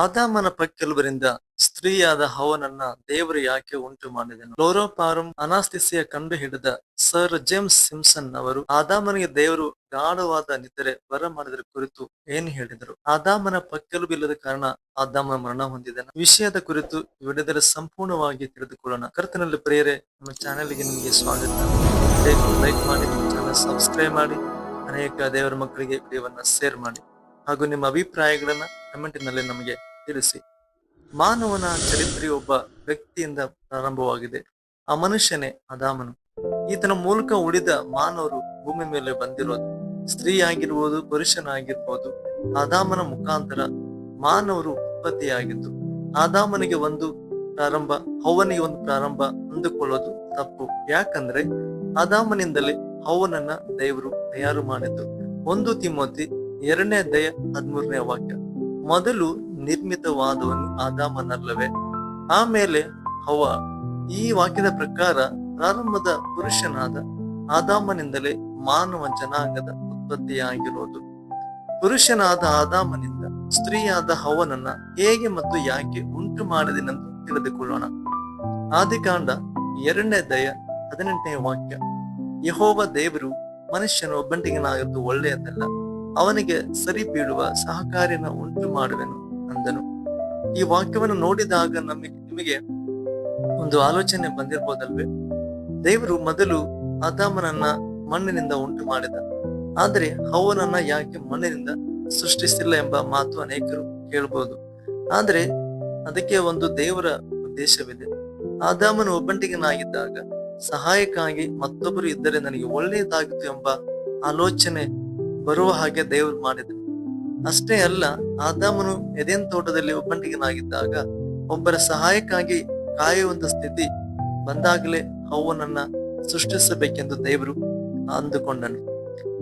ಆದಾಮನ ಪಕ್ಕೆಲುಬರಿಂದ ಸ್ತ್ರೀಯಾದ ಹವನನ್ನ ದೇವರು ಯಾಕೆ ಉಂಟು ಮಾಡಿದನು? ಲೋರೋಪಾರಂ ಅನಾಸ್ತಿಸಿಯ ಕಂಡು ಹಿಡಿದ ಸರ್ ಜೇಮ್ಸ್ ಸಿಂಪ್ಸನ್ ಅವರು ಆದಾಮನಿಗೆ ದೇವರು ಗಾಢವಾದ ನಿದ್ರೆ ಬರ ಮಾಡಿದ್ರ ಕುರಿತು ಏನು ಹೇಳಿದರು? ಆದಾಮನ ಪಕ್ಕೆಲುಬಿಲ್ಲದ ಕಾರಣ ಆದಾಮ ಮರಣ ಹೊಂದಿದನು. ವಿಷಯದ ಕುರಿತು ವಿಡಿಯೋದಲ್ಲಿ ಸಂಪೂರ್ಣವಾಗಿ ತಿಳಿದುಕೊಳ್ಳೋಣ. ಕರ್ತನಲ್ಲಿ ಪ್ರೇರೆ ನಮ್ಮ ಚಾನೆಲ್ಗೆ ನಿಮಗೆ ಸ್ವಾಗತ. ಲೈಕ್ ಮಾಡಿ ಚಾನಲ್ ಚಾನೆಲ್ ಸಬ್ಸ್ಕ್ರೈಬ್ ಮಾಡಿ, ಅನೇಕ ದೇವರ ಮಕ್ಕಳಿಗೆ ವಿಡಿಯೋವನ್ನ ಶೇರ್ ಮಾಡಿ. ಹಾಗೂ ನಿಮ್ಮ ಅಭಿಪ್ರಾಯಗಳನ್ನ ಕಮೆಂಟಿನಲ್ಲಿ ನಮಗೆ ತಿಳಿಸಿ. ಮಾನವನ ಚರಿತ್ರೆ ಒಬ್ಬ ವ್ಯಕ್ತಿಯಿಂದ ಪ್ರಾರಂಭವಾಗಿದೆ. ಆ ಮನುಷ್ಯನೇ ಅದಾಮನು ಈತನ ಮೂಲಕ ಉಳಿದ ಮಾನವರು ಭೂಮಿ ಮೇಲೆ ಬಂದಿರೋದು ಸ್ತ್ರೀ ಆಗಿರ್ಬೋದು ಪುರುಷನಾಗಿರ್ಬೋದು ಆದಾಮನ ಮುಖಾಂತರ ಮಾನವರು ಉತ್ಪತ್ತಿಯಾಗಿದ್ದು, ಆದಾಮನಿಗೆ ಒಂದು ಪ್ರಾರಂಭ ಹವ್ವನಿಗೆ ಒಂದು ಪ್ರಾರಂಭ ಅಂದುಕೊಳ್ಳೋದು ತಪ್ಪು. ಯಾಕಂದ್ರೆ ಆದಾಮನಿಂದಲೇ ಹವ್ವನನ್ನ ದೇವರು ತಯಾರು ಮಾಡಿದ್ದು. ಒಂದು ತಿಮೋತಿ ಎರಡನೇ ದಯ ಹದಿಮೂರನೇ ವಾಕ್ಯ. ಮೊದಲು ನಿರ್ಮಿತವಾದವನು ಆದಾಮನಲ್ಲವೇ? ಆಮೇಲೆ ಹವ. ಈ ವಾಕ್ಯದ ಪ್ರಕಾರ ಪ್ರಾರಂಭದ ಪುರುಷನಾದ ಆದಾಮನಿಂದಲೇ ಮಾನವ ಜನಾಂಗದ ಉತ್ಪತ್ತಿಯಾಗಿರೋದು. ಪುರುಷನಾದ ಆದಾಮನಿಂದ ಸ್ತ್ರೀಯಾದ ಹವನನ್ನ ಹೇಗೆ ಮತ್ತು ಯಾಕೆ ಉಂಟು ಮಾಡಿದೆನೆಂದು ತಿಳಿದುಕೊಳ್ಳೋಣ. ಆದಿಕಾಂಡ ಎರಡನೇ ದಯ ಹದಿನೆಂಟನೇ ವಾಕ್ಯ. ಯಹೋವ ದೇವರು ಮನುಷ್ಯನ ಒಬ್ಬಂಟಿಗನಾಗಿದ್ದು ಒಳ್ಳೆಯದಲ್ಲ. ಅವನಿಗೆ ಸರಿ ಬೀಳುವ ಸಹಕಾರ್ಯನ ಉಂಟು ಮಾಡುವೆನು ಅಂದನು. ಈ ವಾಕ್ಯವನ್ನು ನೋಡಿದಾಗ ನಮಗೆ, ನಿಮಗೆ ಒಂದು ಆಲೋಚನೆ ಬಂದಿರಬಹುದಲ್ವೇ ದೇವರು ಮೊದಲು ಅದಾಮನನ್ನ ಮಣ್ಣಿನಿಂದ ಉಂಟು ಮಾಡಿದ. ಆದರೆ ಹವನನ್ನ ಯಾಕೆ ಮಣ್ಣಿನಿಂದ ಸೃಷ್ಟಿಸಿಲ್ಲ ಎಂಬ ಮಾತು ಅನೇಕರು ಕೇಳಬಹುದು ಆದ್ರೆ ಅದಕ್ಕೆ ಒಂದು ದೇವರ ಉದ್ದೇಶವಿದೆ. ಆದಾಮನ ಒಬ್ಬಂಟಿಗನಾಗಿದ್ದಾಗ ಸಹಾಯಕ್ಕಾಗಿ ಮತ್ತೊಬ್ಬರು ಇದ್ದರೆ ನನಗೆ ಒಳ್ಳೆಯದಾಗಿತ್ತು ಎಂಬ ಆಲೋಚನೆ ಬರುವ ಹಾಗೆ ದೇವರು ಮಾಡಿದನು ಅಷ್ಟೇ ಅಲ್ಲ, ಆದಾಮನು ಎದೆನ್ ತೋಟದಲ್ಲಿ ಒಬ್ಬಂಟಿಗನಾಗಿದ್ದಾಗ ಒಬ್ಬರ ಸಹಾಯಕ್ಕಾಗಿ ಕಾಯುವಂತ ಸ್ಥಿತಿ ಬಂದಾಗಲೇ ಹವ್ವನನ್ನ ಸೃಷ್ಟಿಸಬೇಕೆಂದು ದೇವರು ಅಂದುಕೊಂಡನು.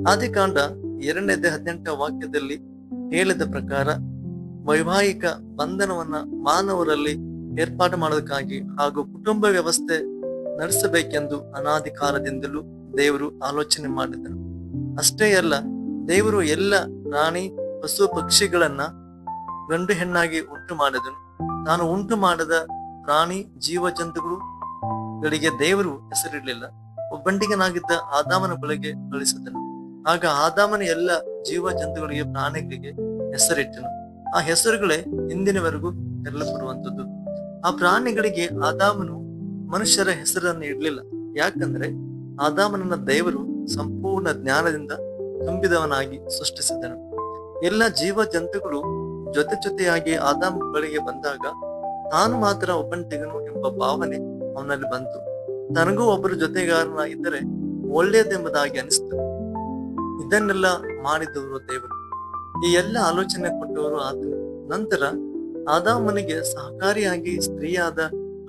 ಆದಿಕಾಂಡ ಎರಡನೇದೇ ಹದಿನೆಂಟ ವಾಕ್ಯದಲ್ಲಿ ಹೇಳಿದ ಪ್ರಕಾರ ವೈವಾಹಿಕ ಬಂಧನವನ್ನ ಮಾನವರಲ್ಲಿ ಏರ್ಪಾಡು ಮಾಡೋದಕ್ಕಾಗಿ ಹಾಗೂ ಕುಟುಂಬ ವ್ಯವಸ್ಥೆ ನಡೆಸಬೇಕೆಂದು ಅನಾದಿ ಕಾಲದಿಂದಲೂ ದೇವರು ಆಲೋಚನೆ ಮಾಡಿದನು. ಅಷ್ಟೇ ಅಲ್ಲ ದೇವರು ಎಲ್ಲ ಪ್ರಾಣಿ, ಪಶು ಪಕ್ಷಿಗಳನ್ನ ಗಂಡು ಹೆಣ್ಣಾಗಿ ಉಂಟು ಮಾಡಿದನು. ತಾನು ಉಂಟು ಮಾಡದ ಪ್ರಾಣಿ ಜೀವ ಜಂತುಗಳು ಗಳಿಗೆ ದೇವರು ಹೆಸರಿಡಲಿಲ್ಲ ಒಬ್ಬಂಟಿಗನಾಗಿದ್ದ ಆದಾಮನ ಬಳಿಗೆ ಕಳಿಸಿದನು ಆಗ ಆದಾಮನ ಎಲ್ಲ ಜೀವ ಜಂತುಗಳಿಗೆ ಪ್ರಾಣಿಗಳಿಗೆ ಹೆಸರಿಟ್ಟನು. ಆ ಹೆಸರುಗಳೇ ಇಂದಿನವರೆಗೂ ತೆರಳಪಡುವಂಥದ್ದು ಆ ಪ್ರಾಣಿಗಳಿಗೆ ಆದಾಮನು ಮನುಷ್ಯರ ಹೆಸರನ್ನು ಇಡಲಿಲ್ಲ. ಯಾಕಂದ್ರೆ ಆದಾಮನನ್ನ ದೇವರು ಸಂಪೂರ್ಣ ಜ್ಞಾನದಿಂದ ತುಂಬಿದವನಾಗಿ ಸೃಷ್ಟಿಸಿದನು. ಎಲ್ಲ ಜೀವ ಜಂತುಗಳು ಜೊತೆ ಜೊತೆಯಾಗಿ ಆದಾಮ್ ಬಳಿಗೆ ಬಂದಾಗ ತಾನು ಮಾತ್ರ ಒಬ್ಬಂಟಿಗನು ಎಂಬ ಭಾವನೆ ಅವನಲ್ಲಿ ಬಂತು. ತನಗೂ ಒಬ್ಬರು ಜೊತೆಗಾರನಾಗಿದ್ದರೆ ಒಳ್ಳೆಯದೆಂಬುದಾಗಿ ಅನಿಸ್ತು. ಇದನ್ನೆಲ್ಲ ಮಾಡಿದವರು ದೇವರು. ಈ ಎಲ್ಲ ಆಲೋಚನೆ ಕೊಟ್ಟವರು ಆತನು. ನಂತರ ಆದಾಮನಿಗೆ ಸಹಕಾರಿಯಾಗಿ ಸ್ತ್ರೀಯಾದ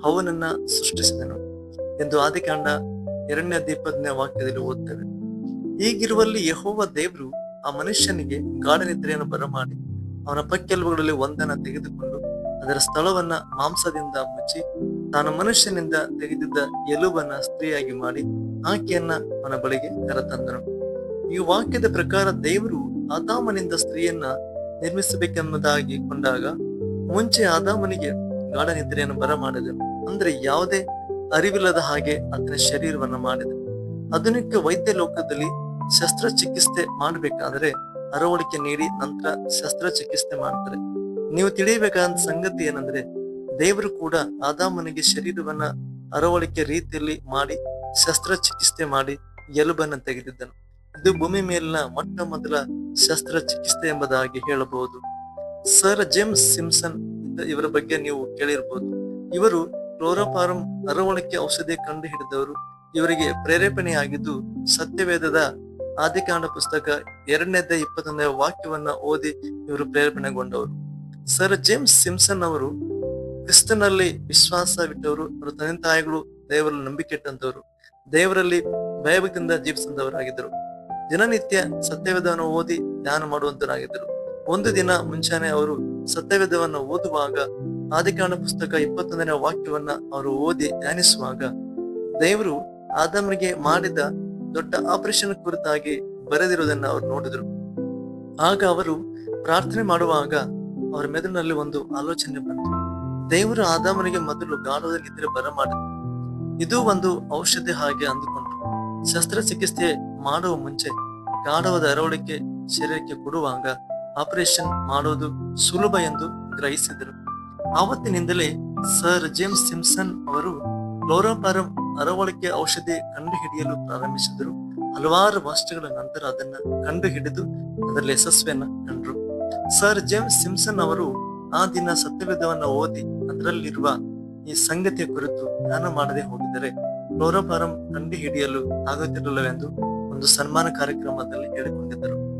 ಹವನನ್ನ ಸೃಷ್ಟಿಸಿದನು ಎಂದು ಆದಿಕಾಂಡ ಎರಡನೇ ದೀಪಜ್ಞ ವಾಕ್ಯದಲ್ಲಿ ಓದ್ತೇವೆ ಹೀಗಿರುವಲ್ಲಿ ಯಹೋವ ದೇವರು ಆ ಮನುಷ್ಯನಿಗೆ ಗಾಢ ನಿದ್ರೆಯನ್ನು ಬರಮಾಡಿ, ಅವನ ಪಕ್ಕೆಲುಬುಗಳಲ್ಲಿ ಒಂದನ್ನ ತೆಗೆದುಕೊಂಡು ಅದರ ಸ್ಥಳವನ್ನ ಮಾಂಸದಿಂದ ಮುಚ್ಚಿ, ತಾನು ಮನುಷ್ಯನಿಂದ ತೆಗೆದಿದ್ದ ಎಲುಬನ್ನ ಸ್ತ್ರೀಯಾಗಿ ಮಾಡಿ ಆಕೆಯನ್ನ ಅವನ ಬಳಿಗೆ ಕರೆತಂದನು. ಈ ವಾಕ್ಯದ ಪ್ರಕಾರ ದೇವರು ಆದಾಮನಿಂದ ಸ್ತ್ರೀಯನ್ನ ನಿರ್ಮಿಸಬೇಕೆಂಬುದಾಗಿ ಕೊಂಡಾಗ ಮುಂಚೆ ಆದಾಮನಿಗೆ ಗಾಢ ನಿದ್ರೆಯನ್ನು ಬರಮಾಡಿದನು. ಅಂದ್ರೆ ಯಾವುದೇ ಅರಿವಿಲ್ಲದ ಹಾಗೆ ಆತನ ಶರೀರವನ್ನ ಮಾಡಿದನು. ಆಧುನಿಕ ವೈದ್ಯ ಲೋಕದಲ್ಲಿ ಶಸ್ತ್ರಚಿಕಿತ್ಸೆ ಮಾಡಬೇಕಾದ್ರೆ ಅರವಳಿಕೆ ನೀಡಿ ನಂತರ ಶಸ್ತ್ರಚಿಕಿತ್ಸೆ ಮಾಡ್ತಾರೆ. ನೀವು ತಿಳಿಯಬೇಕಾದ ಸಂಗತಿ ಏನಂದ್ರೆ, ದೇವರು ಕೂಡ ಆದಾಮನಿಗೆ ಶರೀರವನ್ನ ಅರವಳಿಕೆ ರೀತಿಯಲ್ಲಿ ಮಾಡಿ, ಶಸ್ತ್ರಚಿಕಿತ್ಸೆ ಮಾಡಿ ಎಲುಬನ್ನ ತೆಗೆದಿದ್ದನು. ಇದು ಭೂಮಿ ಮೇಲಿನ ಮೊಟ್ಟ ಮೊದಲ ಶಸ್ತ್ರಚಿಕಿತ್ಸೆ ಎಂಬುದಾಗಿ ಹೇಳಬಹುದು. ಸರ್ ಜೇಮ್ಸ್ ಸಿಮ್ಸನ್ ಇವರ ಬಗ್ಗೆ ನೀವು ಕೇಳಿರಬಹುದು ಇವರು ಕ್ಲೋರೋಫಾರಂ ಅರವಳಿಕೆ ಔಷಧಿ ಕಂಡು ಹಿಡಿದವರು ಇವರಿಗೆ ಪ್ರೇರೇಪಣೆಯಾಗಿದ್ದು ಸತ್ಯವೇದದ ಆದಿಕಾಂಡ ಪುಸ್ತಕ ಎರಡನೇದ ಇಪ್ಪತ್ತೊಂದನೇ ವಾಕ್ಯವನ್ನ ಓದಿ ಇವರು ಪ್ರೇರಣೆಗೊಂಡವರು. ಸರ್ ಜೇಮ್ಸ್ ಸಿಮ್ಸನ್ ಅವರು ಕ್ರಿಸ್ತನಲ್ಲಿ ವಿಶ್ವಾಸವಿಟ್ಟವರು ಅವರ ತಂದೆ ತಾಯಿಗಳು ದೇವರಲ್ಲಿ ನಂಬಿಕೆ ಇಟ್ಟಂತವರು, ದೇವರಲ್ಲಿ ಭಯಭಕ್ತಿಯಿಂದ ಜೀವಿಸಿದವರಾಗಿದ್ದರು ದಿನನಿತ್ಯ ಸತ್ಯವೇದವನ್ನು ಓದಿ ಧ್ಯಾನ ಮಾಡುವಂತರಾಗಿದ್ದರು ಒಂದು ದಿನ ಮುಂಚಾನೆ ಅವರು ಸತ್ಯವೇದವನ್ನು ಓದುವಾಗ, ಆದಿಕಾಂಡ ಪುಸ್ತಕ ಇಪ್ಪತ್ತೊಂದನೇ ವಾಕ್ಯವನ್ನ ಅವರು ಓದಿ ಧ್ಯಾನಿಸುವಾಗ ದೇವರು ಆದಮರಿಗೆ ಮಾಡಿದ ದೊಡ್ಡ ಆಪರೇಷನ್ ಕುರಿತಾಗಿ ಬರೆದಿರುವುದನ್ನು ಅವರು ನೋಡಿದ್ರು. ಆಗ ಅವರು ಪ್ರಾರ್ಥನೆ ಮಾಡುವಾಗ ಅವರ ಮೆದುಳಿನಲ್ಲಿ ಒಂದು ಆಲೋಚನೆ ಬಂತು. ದೇವರು ಆದಾಮನಿಗೆ ಮೊದಲು ಗಾಳದಲ್ಲಿ ನಿದ್ರೆ ಬರಮಾಡಿದ್ರು ಇದು ಒಂದು ಔಷಧಿ ಹಾಗೆ ಅಂದುಕೊಂಡ್ರು. ಶಸ್ತ್ರಚಿಕಿತ್ಸೆ ಮಾಡುವ ಮುಂಚೆ ಗಾಢವಾದ ಅರವಳಿಕೆ ಶರೀರಕ್ಕೆ ಕೊಡುವಾಗ ಆಪರೇಷನ್ ಮಾಡೋದು ಸುಲಭ ಎಂದು ಗ್ರಹಿಸಿದರು. ಆವತ್ತಿನಿಂದಲೇ ಸರ್ ಜೇಮ್ಸ್ ಸಿಮ್ಸನ್ ಅವರು ಕ್ಲೋರೋಪಾರಂ ಅರವಳಿಕೆ ಔಷಧಿ ಕಂಡುಹಿಡಿಯಲು ಪ್ರಾರಂಭಿಸಿದರು. ಹಲವಾರು ವರ್ಷಗಳ ನಂತರ ಅದನ್ನ ಕಂಡುಹಿಡಿದು ಅದರಲ್ಲಿ ಯಶಸ್ವಿಯನ್ನ ಕಂಡ್ರು. ಸರ್ ಜೇಮ್ಸ್ ಸಿಮ್ಸನ್ ಅವರು ಆ ದಿನ ಸತ್ಯವೇದವನ್ನ ಓದಿ ಅದರಲ್ಲಿರುವ ಈ ಸಂಗತಿಯ ಕುರಿತು ಧ್ಯಾನ ಮಾಡದೆ ಹೋಗಿದರೆ ಕ್ಲೋರೋಫಾರಂ ಕಂಡು ಹಿಡಿಯಲು ಆಗುತ್ತಿರಲಿಲ್ಲವೆಂದು ಒಂದು ಸನ್ಮಾನ ಕಾರ್ಯಕ್ರಮದಲ್ಲಿ ಹೇಳಿಕೊಂಡಿದ್ದರು.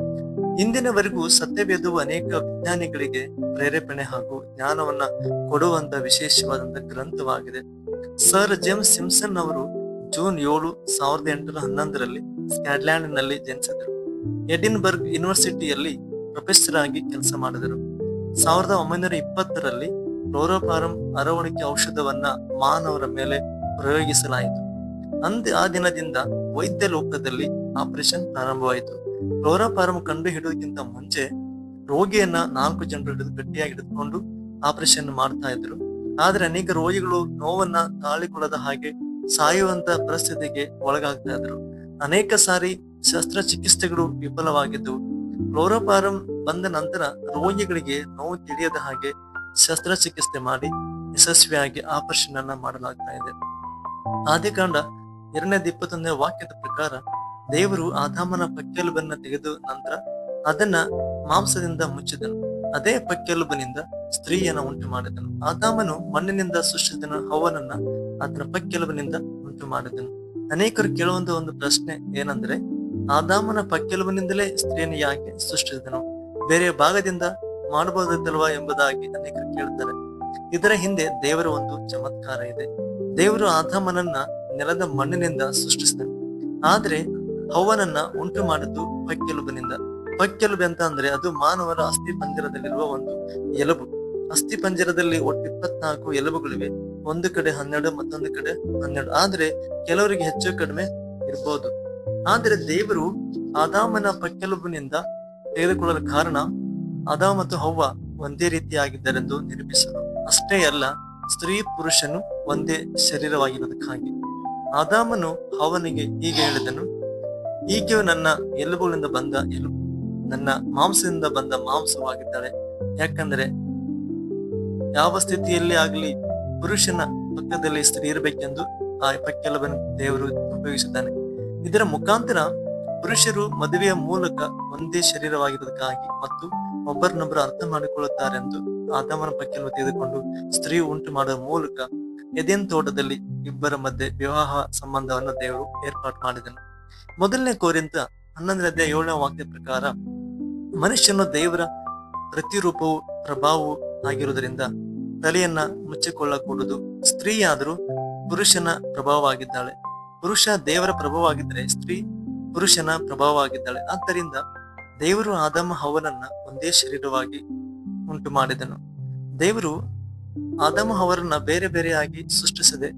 ಇಂದಿನವರೆಗೂ ಸತ್ಯವೇದವು ಅನೇಕ ವಿಜ್ಞಾನಿಗಳಿಗೆ ಪ್ರೇರೇಪಣೆ ಹಾಗೂ ಜ್ಞಾನವನ್ನ ಕೊಡುವಂತ ವಿಶೇಷವಾದಂತಹ ಗ್ರಂಥವಾಗಿದೆ. ಸರ್ ಜೇಮ್ಸ್ ಸಿಮ್ಸನ್ ಅವರು ಜೂನ್ ಏಳು, ಸಾವಿರದ ಎಂಟುನೂರ ಹನ್ನೊಂದರಲ್ಲಿ ಸ್ಕಾಟ್ಲ್ಯಾಂಡ್ನಲ್ಲಿ ಜನಿಸಿದರು. ಎಡಿನ್ಬರ್ಗ್ ಯೂನಿವರ್ಸಿಟಿಯಲ್ಲಿ ಪ್ರೊಫೆಸರ್ ಆಗಿ ಕೆಲಸ ಮಾಡಿದರು. ಸಾವಿರದ ಒಂಬೈನೂರ ಇಪ್ಪತ್ತರಲ್ಲಿ ಕ್ಲೋರೋಫಾರಂ ಅರವಣಿಕೆ ಔಷಧವನ್ನ ಮಾನವರ ಮೇಲೆ ಪ್ರಯೋಗಿಸಲಾಯಿತು. ಅಂದ, ಆ ದಿನದಿಂದ ವೈದ್ಯ ಲೋಕದಲ್ಲಿ ಆಪರೇಷನ್ ಪ್ರಾರಂಭವಾಯಿತು. ಕ್ಲೋರೋಫಾರಂ ಕಂಡು ಹಿಡಿಯೋದಕ್ಕಿಂತ ಮುಂಚೆ ರೋಗಿಯನ್ನ ನಾಲ್ಕು ಜನರು ಹಿಡಿದು ಗಟ್ಟಿಯಾಗಿ ಹಿಡಿದುಕೊಂಡು ಆಪರೇಷನ್ ಮಾಡ್ತಾ ಇದ್ರು. ಆದ್ರೆ ಅನೇಕ ರೋಗಿಗಳು ನೋವನ್ನ ತಾಳಿಕೊಳ್ಳದ ಹಾಗೆ ಸಾಯುವಂತ ಪರಿಸ್ಥಿತಿಗೆ ಒಳಗಾಗ್ತಾ ಇದ್ರು. ಅನೇಕ ಸಾರಿ ಶಸ್ತ್ರಚಿಕಿತ್ಸೆಗಳು ವಿಫಲವಾಗಿದ್ದವು. ಕ್ಲೋರೋಫಾರಂ ಬಂದ ನಂತರ ರೋಗಿಗಳಿಗೆ ನೋವು ತಿಳಿಯದ ಹಾಗೆ ಶಸ್ತ್ರಚಿಕಿತ್ಸೆ ಮಾಡಿ ಯಶಸ್ವಿಯಾಗಿ ಆಪರೇಷನ್ ಅನ್ನ ಮಾಡಲಾಗ್ತಾ ಇದೆ. ಆದಿಕಾಂಡ ಎರಡನೇ ಇಪ್ಪತ್ತೊಂದನೇ ವಾಕ್ಯದ ಪ್ರಕಾರ ದೇವರು ಆದಾಮನ ಪಕ್ಕೆಲುಬನ್ನ ತೆಗೆದು ನಂತರ ಅದನ್ನ ಮಾಂಸದಿಂದ ಮುಚ್ಚಿದನು. ಅದೇ ಪಕ್ಕೆಲುಬನಿಂದ ಸ್ತ್ರೀಯನ್ನ ಉಂಟು ಮಾಡಿದನು ಆದಾಮನು ಮಣ್ಣಿನಿಂದ ಸೃಷ್ಟಿಸಿದನು, ಹವನನ್ನ ಅದರ ಪಕ್ಕೆಲುಬಿನಿಂದ ಉಂಟು ಮಾಡಿದನು ಅನೇಕರು ಕೇಳುವಂತ ಒಂದು ಪ್ರಶ್ನೆ ಏನಂದ್ರೆ, ಆದಾಮನ ಪಕ್ಕೆಲುಬಿನಿಂದಲೇ ಸ್ತ್ರೀಯನ್ನು ಯಾಕೆ ಸೃಷ್ಟಿಸಿದನು? ಬೇರೆ ಭಾಗದಿಂದ ಮಾಡಬಹುದಿದ್ದಲ್ವಾ ಎಂಬುದಾಗಿ ಅನೇಕರು ಕೇಳ್ತಾರೆ. ಇದರ ಹಿಂದೆ ದೇವರ ಒಂದು ಚಮತ್ಕಾರ ಇದೆ. ದೇವರು ಆದಾಮನನ್ನ ನೆಲದ ಮಣ್ಣಿನಿಂದ ಸೃಷ್ಟಿಸಿದನು. ಆದ್ರೆ ಹವ್ವನನ್ನ ಉಂಟು ಮಾಡಿದ್ದು ಪಕ್ಕೆಲುಬಿನಿಂದ. ಪಕ್ಕೆಲುಬು ಅಂತ ಅಂದ್ರೆ ಅದು ಮಾನವರ ಅಸ್ಥಿ ಪಂಜರದಲ್ಲಿರುವ ಒಂದು ಎಲುಬು. ಅಸ್ಥಿ ಪಂಜರದಲ್ಲಿ ಒಟ್ಟು ಇಪ್ಪತ್ನಾಲ್ಕು ಎಲುಬುಗಳಿವೆ. ಒಂದು ಕಡೆ ಹನ್ನೆರಡು, ಮತ್ತೊಂದು ಕಡೆ ಹನ್ನೆರಡು. ಆದ್ರೆ ಕೆಲವರಿಗೆ ಹೆಚ್ಚು, ಕಡಿಮೆ ಇರ್ಬೋದು. ಆದರೆ ದೇವರು ಆದಾಮನ ಪಕ್ಕೆಲುಬಿನಿಂದ ತೆಗೆದುಕೊಳ್ಳಲು ಕಾರಣ ಆದಾಮ ಮತ್ತು ಹವ್ವ ಒಂದೇ ರೀತಿಯಾಗಿದ್ದರೆಂದು ನಿರೂಪಿಸಲು. ಅಷ್ಟೇ ಅಲ್ಲ, ಸ್ತ್ರೀ ಪುರುಷನು ಒಂದೇ ಶರೀರವಾಗಿರುವುದಕ್ಕಾಗಿ ಆದಾಮನು ಹವನಿಗೆ ಹೀಗೆ ಹೇಳಿದನು ಈಕೆಯು ನನ್ನ ಎಲುಬುಗಳಿಂದ ಬಂದ ಎಲುಬು, ನನ್ನ ಮಾಂಸದಿಂದ ಬಂದ ಮಾಂಸವಾಗಿದ್ದಾಳೆ. ಯಾಕಂದ್ರೆ ಯಾವ ಸ್ಥಿತಿಯಲ್ಲಿ ಆಗಲಿ ಪುರುಷನ ಪಕ್ಕದಲ್ಲಿ ಸ್ತ್ರೀ ಇರಬೇಕೆಂದು ಆ ಪಕ್ಕೆಲವನ್ನು ದೇವರು ಉಪಯೋಗಿಸಿದ್ದಾನೆ. ಇದರ ಮುಖಾಂತರ ಪುರುಷರು ಮದುವೆಯ ಮೂಲಕ ಒಂದೇ ಶರೀರವಾಗಿರುವುದಕ್ಕಾಗಿ ಮತ್ತು ಒಬ್ಬರನ್ನೊಬ್ಬರು ಅರ್ಥ ಮಾಡಿಕೊಳ್ಳುತ್ತಾರೆಂದು ಆತಮನ ಪಕ್ಕೆಲವು ತೆಗೆದುಕೊಂಡು ಸ್ತ್ರೀ ಉಂಟು ಮಾಡುವ ಮೂಲಕ ಎದೆನ್ ತೋಟದಲ್ಲಿ ಇಬ್ಬರ ಮಧ್ಯೆ ವಿವಾಹ ಸಂಬಂಧವನ್ನು ದೇವರು ಏರ್ಪಾಡು ಮಾಡಿದನು. ಮೊದಲನೇ ಕೋರಿಂತ ಹನ್ನೊಂದನೇ ಏಳನೇ ವಾಕ್ಯ ಪ್ರಕಾರ ಮನುಷ್ಯನು ದೇವರ ಪ್ರತಿರೂಪವು ಪ್ರಭಾವವು ಆಗಿರುವುದರಿಂದ ತಲೆಯನ್ನ ಮುಚ್ಚಿಕೊಳ್ಳಕೂಡದು. ಸ್ತ್ರೀಯಾದರೂ ಪುರುಷನ ಪ್ರಭಾವವಾಗಿದ್ದಾಳೆ. ಪುರುಷ ದೇವರ ಪ್ರಭಾವವಾಗಿದ್ದರೆ ಸ್ತ್ರೀ ಪುರುಷನ ಪ್ರಭಾವವಾಗಿದ್ದಾಳೆ. ಆದ್ದರಿಂದ ದೇವರು ಆದಮ ಹವನನ್ನ ಒಂದೇ ಶರೀರವಾಗಿ ಉಂಟು ಮಾಡಿದನು ದೇವರು ಆದಮ ಹವರನ್ನ ಬೇರೆ ಬೇರೆಯಾಗಿ ಸೃಷ್ಟಿಸದೆ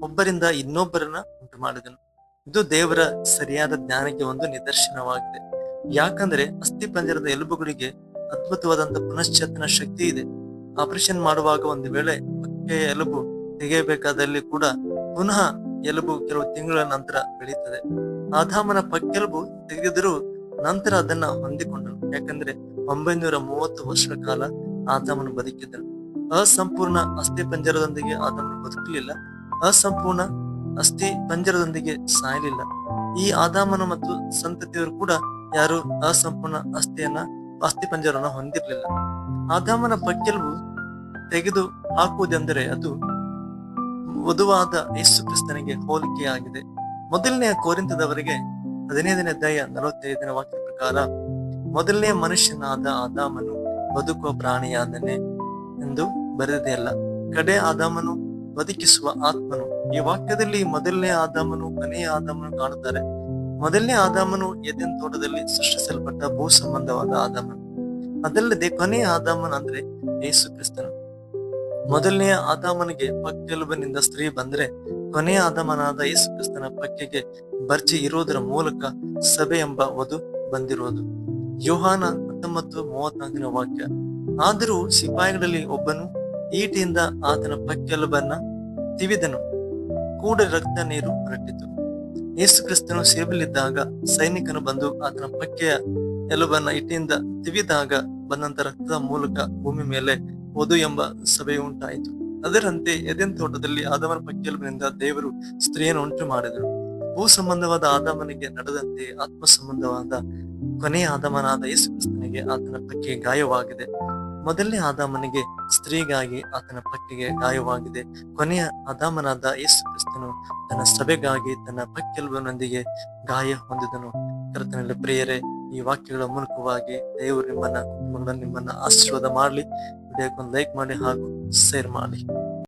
ಒಬ್ಬರಿಂದ ಇನ್ನೊಬ್ಬರನ್ನ ಉಂಟು ಮಾಡಿದನು ಇದು ದೇವರ ಸರಿಯಾದ ಜ್ಞಾನಕ್ಕೆ ಒಂದು ನಿದರ್ಶನವಾಗಿದೆ. ಯಾಕಂದ್ರೆ ಅಸ್ಥಿ ಪಂಜರದ ಎಲುಬುಗಳಿಗೆ ಅದ್ಭುತವಾದಂತಹ ಪುನಶ್ಚೇತನ ಶಕ್ತಿ ಇದೆ. ಆಪರೇಷನ್ ಮಾಡುವಾಗ ಒಂದು ವೇಳೆ ಎಲುಬು ತೆಗೆಯಬೇಕಾದಲ್ಲಿ ಕೂಡ ಪುನಃ ಎಲುಬು ಕೆಲವು ತಿಂಗಳ ನಂತರ ಬೆಳೀತದೆ. ಆದಾಮನ ಪಕ್ಕೆಲುಬು ತೆಗೆದರೂ ನಂತರ ಅದನ್ನ ಹೊಂದಿಕೊಂಡನು. ಯಾಕಂದ್ರೆ ಒಂಬೈನೂರ ಮೂವತ್ತು ವರ್ಷಗಳ ಕಾಲ ಆದಾಮನು ಬದುಕಿದ್ದನು. ಅಸಂಪೂರ್ಣ ಅಸ್ಥಿ ಪಂಜರದೊಂದಿಗೆ ಆದಾಮನು ಬದುಕಲಿಲ್ಲ. ಅಸಂಪೂರ್ಣ ಅಸ್ಥಿ ಪಂಜರದೊಂದಿಗೆ ಸಾಯಲಿಲ್ಲ. ಈ ಆದಾಮನ ಮತ್ತು ಸಂತತಿಯವರು ಕೂಡ ಯಾರು ಅಸಂಪೂರ್ಣ ಅಸ್ಥಿಯನ್ನ, ಅಸ್ಥಿ ಪಂಜರವನ್ನು ಹೊಂದಿರಲಿಲ್ಲ. ಆದಾಮನ ಪಕ್ಕೆಲುಬು ತೆಗೆದು ಹಾಕುವುದೆಂದರೆ ಅದು ವಧುವಾದ ಯೇಸು ಕ್ರಿಸ್ತನಿಗೆ ಹೋಲಿಕೆಯಾಗಿದೆ. ಮೊದಲನೆಯ ಕೋರಿಂತದವರಿಗೆ ಹದಿನೈದನೇ ದಯ ನಲವತ್ತೈದನೇ ವಾಕ್ಯ ಪ್ರಕಾರ ಮೊದಲನೇ ಮನುಷ್ಯನಾದ ಆದಾಮನು ಬದುಕುವ ಪ್ರಾಣಿಯಾದನೆ ಎಂದು ಬರೆದಿದೆಯಲ್ಲ ಕಡೆ ಆದಾಮನು ಬದುಕಿಸುವ ಆತ್ಮನು. ಈ ವಾಕ್ಯದಲ್ಲಿ ಮೊದಲನೇ ಆದಾಮನು, ಕೊನೆಯ ಆದಾಮನು ಕಾಣುತ್ತಾರೆ. ಮೊದಲನೇ ಆದಾಮನು ಎದೆನ್ ತೋಟದಲ್ಲಿ ಸೃಷ್ಟಿಸಲ್ಪಟ್ಟ ಭೂ ಸಂಬಂಧವಾದ ಆದಾಮನು. ಅದಲ್ಲದೆ ಕೊನೆಯ ಆದಾಮನ ಅಂದ್ರೆ ಯೇಸು ಕ್ರಿಸ್ತನು. ಮೊದಲನೆಯ ಆದಾಮನಿಗೆ ಪಕ್ಕೆಲುಬನಿಂದ ಸ್ತ್ರೀ ಬಂದ್ರೆ ಕೊನೆಯ ಆದಾಮನಾದ ಯೇಸು ಕ್ರಿಸ್ತನ ಪಕ್ಕೆಗೆ ಬರ್ಜಿ ಇರುವುದರ ಮೂಲಕ ಸಭೆ ಎಂಬ ವಧು ಬಂದಿರುವುದು. ಯೋಹಾನ ಹತ್ತೊಂಬತ್ತು ಮೂವತ್ನಾಲ್ಕನೇ ವಾಕ್ಯ, ಆದರೂ ಸಿಪಾಯಿಗಳಲ್ಲಿ ಒಬ್ಬನು ಈಟಿಯಿಂದ ಆತನ ಪಕ್ಕೆಲುಬನ್ನ ತಿವಿದನು. ಕೂಡ ರಕ್ತ ನೀರು ಹೊರಟಿತು ಯೇಸು ಕ್ರಿಸ್ತನು ಸೇಬಲಿದ್ದಾಗ ಸೈನಿಕನು ಬಂದು ಆತನ ಪಕ್ಕೆಯ ಎಲುಬನ್ನ ಇಟ್ಟಿಯಿಂದ ತಿವಿದಾಗ ಬಂದಂತ ರಕ್ತದ ಮೂಲಕ ಭೂಮಿ ಮೇಲೆ ವಧು ಎಂಬ ಸಭೆಯು ಉಂಟಾಯಿತು. ಅದರಂತೆ ಎದೆನ್ ತೋಟದಲ್ಲಿ ಆದಮನ ಪಕ್ಕೆಲುಬಿನಿಂದ ದೇವರು ಸ್ತ್ರೀಯನ್ನು ಉಂಟು ಮಾಡಿದರು ಭೂ ಸಂಬಂಧವಾದ ಆದಮನಿಗೆ ನಡೆದಂತೆ ಆತ್ಮ ಸಂಬಂಧವಾದ ಕೊನೆಯ ಆದಮನಾದ ಯೇಸುಕ್ರಿಸ್ತನಿಗೆ ಆತನ ಪಕ್ಕೆ ಗಾಯವಾಗಿದೆ. ಮೊದಲನೇ ಆದಾಮನಿಗೆ ಸ್ತ್ರೀಗಾಗಿ ಆತನ ಪಕ್ಕಿಗೆ ಗಾಯವಾಗಿದೆ. ಕೊನೆಯ ಆದಾಮನಾದ ಯೇಸು ಕ್ರಿಸ್ತನು ತನ್ನ ಸಭೆಗಾಗಿ ತನ್ನ ಪಕ್ಕೆಲುಬನೊಂದಿಗೆ ಗಾಯ ಹೊಂದಿದನು. ಕರ್ತನಲ್ಲಿ ಪ್ರಿಯರೇ, ಈ ವಾಕ್ಯಗಳ ಮೂಲಕವಾಗಿ ದೇವರು ನಿಮ್ಮನ್ನ ನಿಮ್ಮನ್ನ ಆಶೀರ್ವಾದ ಮಾಡಲಿ. ವಿಡಿಯೋಕ್ಕೊಂದು ಲೈಕ್ ಮಾಡಿ ಹಾಗೂ ಶೇರ್ ಮಾಡಿ